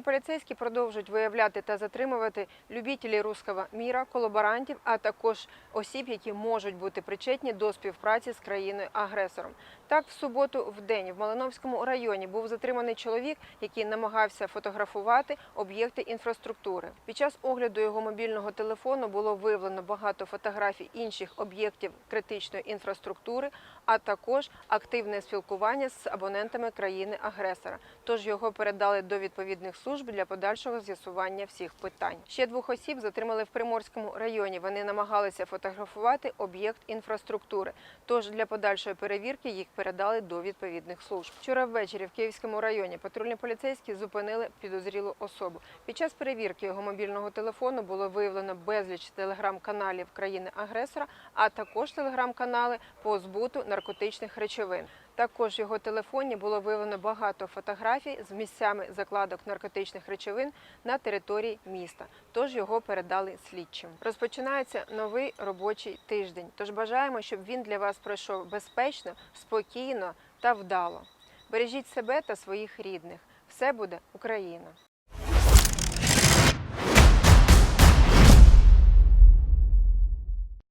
поліцейські продовжують виявляти та затримувати любітелів руського міра, колаборантів, а також осіб, які можуть бути причетні до співпраці з країною-агресором. Так, в суботу в день в Малиновському районі був затриманий чоловік, який намагався фотографувати об'єкти інфраструктури. Під час огляду його мобільного телефону було виявлено багато фотографій інших об'єктів критичної інфраструктури, а також активне спілкування з абонентами країни-агресора. Тож його передали до відповідних служб для подальшого з'ясування всіх питань. Ще двох осіб затримали в Приморському районі. Вони намагалися фотографувати об'єкт інфраструктури. Тож для подальшої перевірки їх передали до відповідних служб. Вчора ввечері в Київському районі патрульні поліцейські зупинили підозрілу особу. Під час перевірки його мобільного телефону було виявлено безліч телеграм-каналів країни-агресора, а також телеграм-канали по збуту наркотичних речовин. Також в його телефоні було виявлено багато фотографій з місцями закладок наркотичних речовин на території міста. Тож його передали слідчим. Розпочинається новий робочий тиждень. Тож бажаємо, щоб він для вас пройшов безпечно, спокійно та вдало. Бережіть себе та своїх рідних. Все буде Україна!